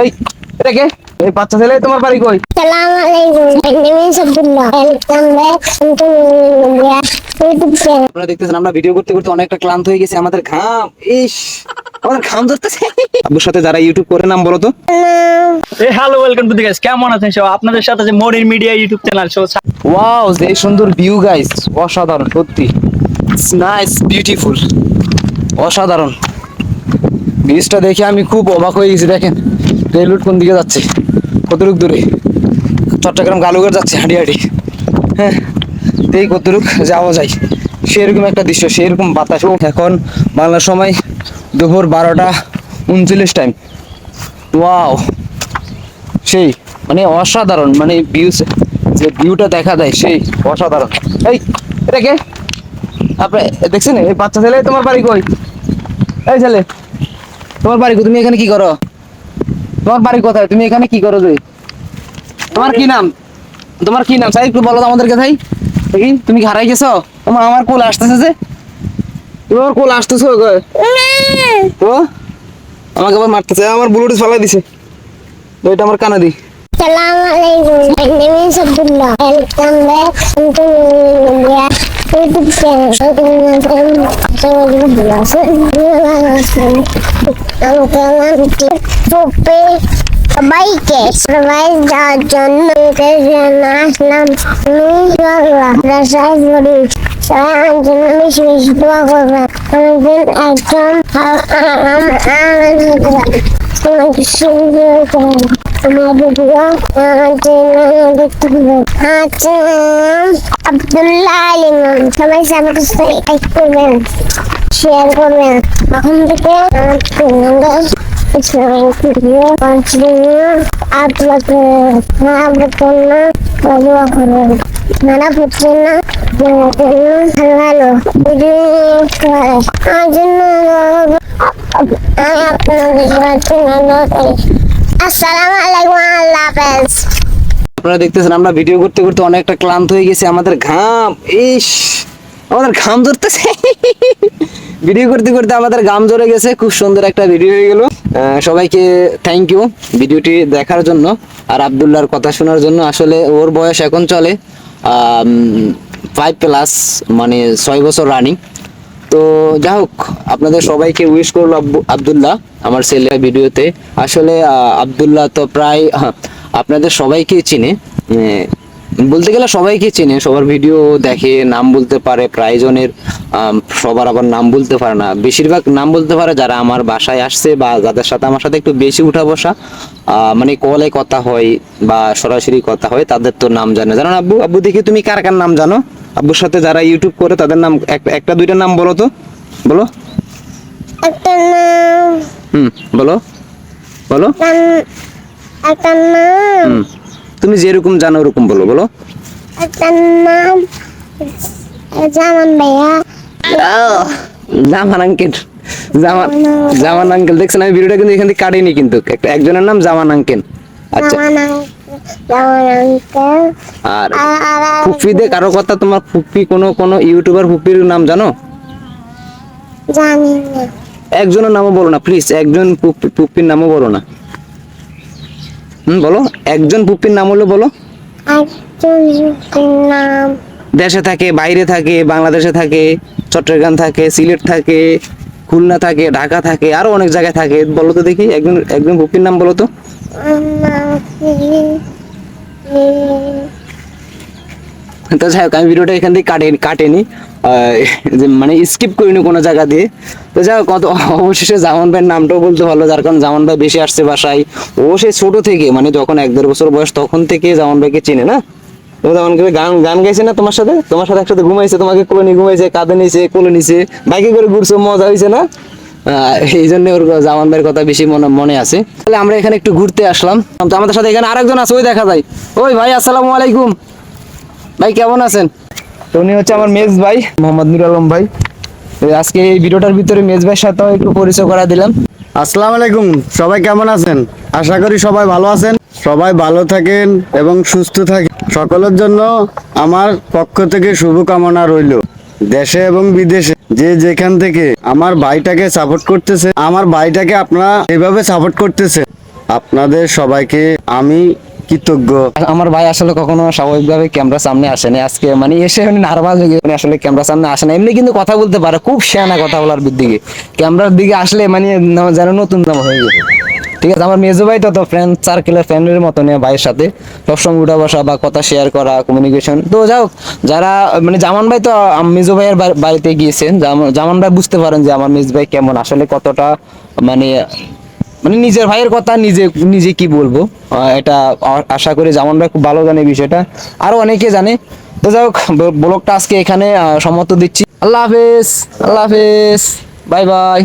এই এটা কে? এই বাচ্চা ছেলে তোমার বাড়ি কই. Welcome back to India আপনারা দেখতেছেন আমরা ভিডিও করতে করতে অনেকটা ক্লান্ত হয়ে গেছে আমাদের ঘাম। ইস আমাদের ঘাম ধরতেছে। আব্বুর সাথে যারা ইউটিউব করে নাম বলো তো। এই hello welcome to the guys কেমন আছেন সব? আপনাদের সাথে যে mooring media YouTube channel show wow যে সুন্দর ভিউ গাইস অসাধারণ সত্যি। নাইস বিউটিফুল অসাধারণ। ভিউজটা দেখে আমি খুব অবাক হয়ে গেছি দেখেন। রেল রুট কোন দিকে যাচ্ছে? কতটুক দূরে? চট্টগ্রাম গালুগড় যাচ্ছে হাঁটি হাঁটি হ্যাঁ এই কতটুক যাওয়া যায়। সেরকম একটা দৃশ্য, সেরকম বাতাস। এখন বাংলা সময় দুপুর বারোটা উনচল্লিশ টাইম ওয়াও সেই মানে অসাধারণ মানে ভিউজ যে ভিউটা দেখা যায়, সেই অসাধারণ। এই, এটা কে? আপনি দেখছেন? এই বাচ্চা ছেলে, তোমার বাড়ি কই? এই ছেলে, তোমার বাড়ি? তুমি এখানে কি করো? তোমার বাড়ি কোথায়? তুমি এখানে কি করো তুই তোমার কি নাম? তোমার কি নাম? সাই একটু বলো তো আমাদেরকে ভাই দেখি তুমি কি হারাই গেছো? তোমার আমার কোল আসতেছে যে। তোমার কোল আসতেছো ও? তো আমাকে আবার মারতেছে। আমার ব্লুটুথ ফালাই দিছে। তো এটা আমার কানা দি Salam alaikum. My name is Abdullah. Welcome back to India YouTube channel. রূপে সবাইকে সারপ্রাইজ দেওয়ার জন্য আসলাম রাসায় করি সবাই আমার জন্য বেশি বেশি দোয়া করবেন অনেকদিন একজন তোমাকে সুন্দর আব্দুল্লাহ সবাই সাবস্ক্রাইব করবেন শেয়ার করবেন এখন থেকে আপলোড না আপলোড করলে দোয়া করবেন নানা জন্য আমি আসসালামু আলাইকুম আল্লাহ হাফেজ। আপনারা দেখতেছেন, আমরা ভিডিও করতে করতে অনেকটা ক্লান্ত হয়ে গেছি, আমাদের ঘাম, ইস, আমাদের ঘাম ধরতেছে। ভিডিও করতে করতে আমাদের ধরে গেছে, খুব সুন্দর একটা ভিডিও হয়ে গেল। সবাইকে থ্যাংক ইউ ভিডিওটি দেখার জন্য, আর আবদুল্লার কথা শোনার জন্য। আসলে ওর বয়স এখন চলে ফাইভ প্লাস মানে ছয় বছর রানিং তো যাই হোক, আপনাদের সবাইকে উইশ করল আব্দুল্লাহ, আমার ছেলে ভিডিওতে। আসলে আব্দুল্লাহ তো প্রায় আপনাদের সবাইকেই চিনে। বলতে গেলে সবাইকে চিনে, সবার ভিডিও দেখে, নাম বলতে পারে, প্রায়জনের সবার আবার নাম বলতে পারে না। বেশিরভাগ নাম বলতে পারে যারা আমার বাসায় আসছে বা যাদের সাথে আমার সাথে একটু বেশি উঠা বসা মানে কলে কথা হয় বা সরাসরি কথা হয়, তাদের তো নাম জানে। জানো আব্বু? আব্বু দেখি তুমি কার কার নাম জানো? আব্বুর সাথে যারা ইউটিউব করে তাদের নাম একটা দুইটা নাম বলো তো। বলো। একটা নাম। হুম বলো। বলো। একটা- নাম। তুমি যেরকম জানো ওরকম বলো বলো। একটা নাম। জামান ভাইয়া। জামান আঙ্কেল। জামান জামান আঙ্কেল। দেখছেন আমি ভিডিওটা কিন্তু এখান থেকে কাটিনি কিন্তু। একটা একজনের নাম জামান আঙ্কেল। আচ্ছা। আর আর কারও কথা তোমার ফুপ্পি কোনো কোনো ইউটিউবার ফুপির নাম জানো? জানি না। একজনের নামও বলো না প্লিজ একজন ফুপ্পির নামও বলো না। হুম বলো একজন ফুপ্পির নাম হলো বলো। নাম। দেশে থাকে বাইরে থাকে বাংলাদেশে থাকে চট্টগ্রাম থাকে সিলেট থাকে খুলনা থাকে ঢাকা থাকে আরও অনেক জায়গায় থাকে। বলো তো দেখি একজন একজন ফুপ্পির নাম বলো তো। তো যাই হোক, আমি ভিডিওটা এখান থেকে কাটে কাটেনি। মানে স্কিপ করিনি কোনো জায়গা দিয়ে। তো যাই হোক কত অবশেষে জামান ভাইয়ের নামটাও বলতে ভালো, যার কারণ জামান ভাই বেশি আসছে বাসায়। ও সে ছোট থেকে মানে যখন এক দেড় বছর বয়স, তখন থেকে জামান ভাইকে চিনে, না? ও জামান ভাই গান গান গাইছে না তোমার সাথে? তোমার সাথে একসাথে ঘুমাইছে, তোমাকে কোলে নিয়ে ঘুমাইছে, কাঁধে নিয়েছে, কোলে নিছে বাইকে করে ঘুরছো, মজা হয়েছে না? এই জন্য ওর জামান ভাইয়ের কথা বেশি মনে মনে আছে। তাহলে আমরা এখানে একটু ঘুরতে আসলাম। তো আমাদের সাথে এখানে আরেকজন আছে ওই দেখা যায়। ওই ভাই আসসালামু আলাইকুম। ভাই কেমন আছেন? তো উনি হচ্ছে আমার মেজ ভাই মোহাম্মদ নুর আলম ভাই। আজকে এই ভিডিওটার ভিতরে মেজ ভাইয়ের সাথেও একটু পরিচয় করা দিলাম। আসসালামু আলাইকুম সবাই কেমন আছেন? আশা করি সবাই ভালো আছেন। সবাই ভালো থাকেন এবং সুস্থ থাকেন। সকলের জন্য আমার পক্ষ থেকে শুভকামনা রইল। দেশে এবং বিদেশে যে যেখান থেকে আমার ভাইটাকে সাপোর্ট করতেছে। আমার ভাইটাকে আপনারা এভাবে সাপোর্ট করতেছে। আপনাদের সবাইকে আমি কৃতজ্ঞ। আমার ভাই আসলে কখনো স্বাভাবিকভাবে ক্যামেরা সামনে আসেনি আজকে মানে এসে উনি নার্ভাস হয়ে গেছে। আসলে ক্যামেরা সামনে আসে না এমনি কিন্তু কথা বলতে পারে, খুব শেয়ানা কথা বলার দিকে ক্যামেরার দিকে আসলে মানে যেন নতুন নাম হয়ে গেছে। ঠিক আছে, আমার মেজো ভাই তো তো ফ্রেন্ড সার্কেলের ফ্রেন্ডের মতো নিয়ে ভাইয়ের সাথে। সবসময় উঠা বসা বা কথা শেয়ার করা কমিউনিকেশন তো যাও যারা মানে জামান ভাই তো মেজো ভাইয়ের বাড়িতে গিয়েছেন জাম- জামান ভাই বুঝতে পারেন যে আমার মেজ ভাই কেমন, আসলে কতটা মানে মানে নিজের ভাইয়ের কথা নিজে নিজে কি বলব? এটা আশা করি জামান ভাই খুব ভালো জানে বিষয়টা। আরও অনেকে জানে। তো যাই হোক ব্লগটা আজকে এখানে সমাপ্ত দিচ্ছি। আল্লাহ হাফেজ আল্লাহ হাফেজ। Bye bye.